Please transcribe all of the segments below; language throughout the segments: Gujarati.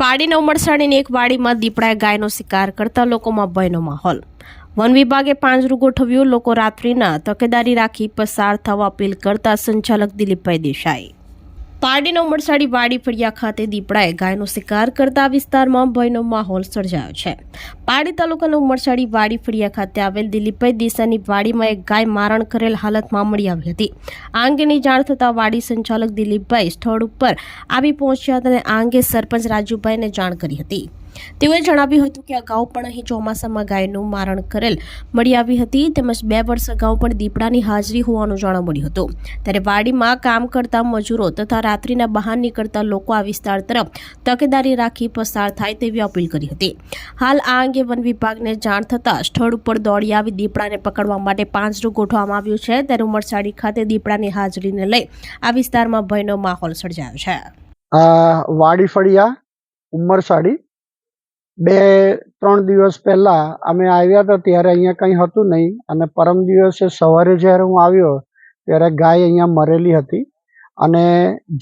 પાડીને ઉમરસાડીની એક વાડીમાં દીપડાએ ગાયનો શિકાર કરતા લોકોમાં ભયનો માહોલ. વન વિભાગે પાંજરું ગોઠવ્યું લોકો રાત્રિના તકેદારી રાખી પસાર થવા અપીલ કરતા સંચાલક દિલીપભાઈ દેસાઈ. પારડીના ઉમરસાડી વાડી ફળિયા ખાતે દીપડાએ ગાયનો શિકાર કરતા વિસ્તારમાં ભયનો માહોલ સર્જાયો છે. પારડી તાલુકાના ઉમરસાડી વાડી ફળિયા ખાતે આવેલ દિલીપભાઈ દેસાઈની વાડીમાં એક ગાય મારણ કરેલ હાલતમાં મળી આવી હતી. આ અંગેની જાણ થતાં વાડી સંચાલક દિલીપભાઈ સ્થળ ઉપર આવી પહોંચ્યા હતા અને આ અંગે સરપંચ રાજુભાઈને જાણ કરી હતી. તેઓએ જણાવ્યું હતું કે અગાઉ પણ અહીં ચોમાસામાં ગાયનું મારણ કરેલ મળી આવી હતી તેમજ બે વર્ષ અગાઉ પણ દીપડાની હાજરી હોવાનું જાણવા મળ્યું હતું. ત્યારે વાડીમાં કામ કરતા મજૂરો તથા રાત્રિના બહાર નીકળતા લોકો આ વિસ્તાર તરફ તકેદારી રાખી પસાર થાય તેવી અપીલ કરી હતી. હાલ આ અંગે વન વિભાગને જાણ થતાં સ્થળ ઉપર દોડી આવી દીપડાને પકડવા માટે પાંજરું ગોઠવવામાં આવ્યું છે. ત્યારે ઉમરસાડી ખાતે દીપડાની હાજરીને લઈ આ વિસ્તારમાં ભયનો માહોલ સર્જાયો છે. વાડી ફળિયા ઉમરસાડી, બે, ત્રણ દિવસ પહેલા અમે આવ્યા હતા ત્યારે અહીંયા કંઈ હતું નહીં અને પરમ દિવસે સવારે જ્યારે હું આવ્યો ત્યારે ગાય અહીંયા મરેલી હતી અને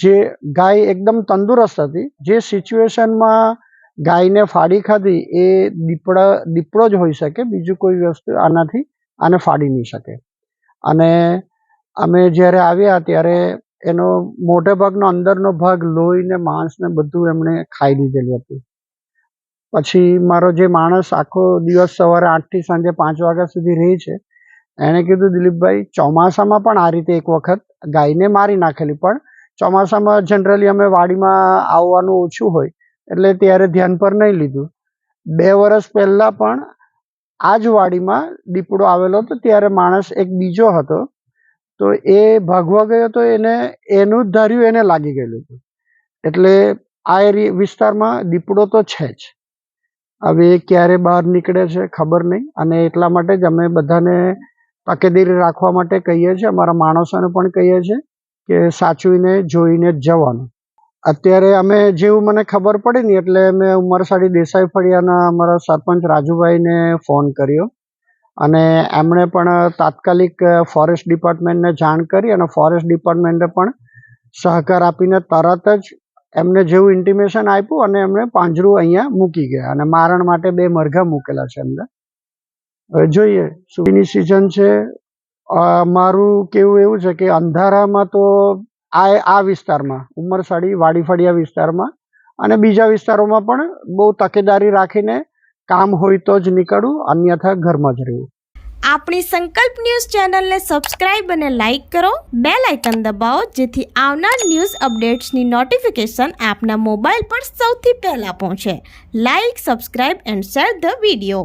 જે ગાય એકદમ તંદુરસ્ત હતી. જે સિચ્યુએશનમાં ગાયને ફાડી ખાધી, એ દીપડા, દીપડો જ હોઈ શકે, બીજું કોઈ વસ્તુ આનાથી આને ફાડી નહીં શકે. અને અમે જ્યારે આવ્યા ત્યારે એનો મોટે ભાગનો અંદરનો ભાગ લોહી ને માંસ ને બધું એમણે ખાઈ લીધેલું હતું. પછી મારો જે માણસ આખો દિવસ સવારે આઠથી સાંજે પાંચ વાગ્યા સુધી રહે છે, એણે કીધું, દિલીપભાઈ, ચોમાસામાં પણ આ રીતે એક વખત ગાયને મારી નાખેલી, પણ ચોમાસામાં જનરલી અમે વાડીમાં આવવાનું ઓછું હોય એટલે ત્યારે ધ્યાન પર નહીં લીધું. બે વર્ષ પહેલા પણ આ જ વાડીમાં દીપડો આવેલો હતો, ત્યારે માણસ એક બીજો હતો. તો એ ભાગવા ગયો તો એને, એનું જ ધાર્યું, એને લાગી ગયેલું હતું. એટલે આ એરી, વિસ્તારમાં દીપડો તો છે જ. હવે એ ક્યારે બહાર નીકળે છે ખબર નહીં. અને એટલા માટે જ અમે બધાને તકેદારી રાખવા માટે કહીએ છીએ. અમારા માણસોને પણ કહીએ છીએ કે સાચવીને જોઈને જ જવાનું. અત્યારે અમે જેવું મને ખબર પડી ને એટલે મેં ઉમરસાડી દેસાઈ ફળિયાના અમારા સરપંચ રાજુભાઈને ફોન કર્યો. અને એમણે પણ તાત્કાલિક ફોરેસ્ટ ડિપાર્ટમેન્ટને જાણ કરી અને ફોરેસ્ટ ડિપાર્ટમેન્ટે પણ સહકાર આપીને તરત જ એમને જેવું ઇન્ટિમેશન આપ્યું અને એમણે પાંજરું અહીંયા મૂકી ગયા. અને મારણ માટે બે મરઘા મૂકેલા છે અંદર હવે જોઈએ સુની સિઝન છે. મારું કેવું એવું છે કે અંધારામાં તો આ આ વિસ્તારમાં, ઉમરસાડી, વાડીફળિયા વિસ્તારમાં અને બીજા વિસ્તારોમાં પણ બહુ તકેદારી રાખીને કામ હોય તો જ નીકળવું અન્યથા ઘરમાં જ રહેવું. આપણી સંકલ્પ ન્યૂઝ ચેનલને સબસ્ક્રાઇબ અને લાઇક કરો બે લાઇકન દબાવો, જેથી આવનાર ન્યૂઝ અપડેટ્સની નોટિફિકેશન આપના મોબાઈલ પર સૌથી પહેલાં પહોંચે. Like, subscribe and share the video.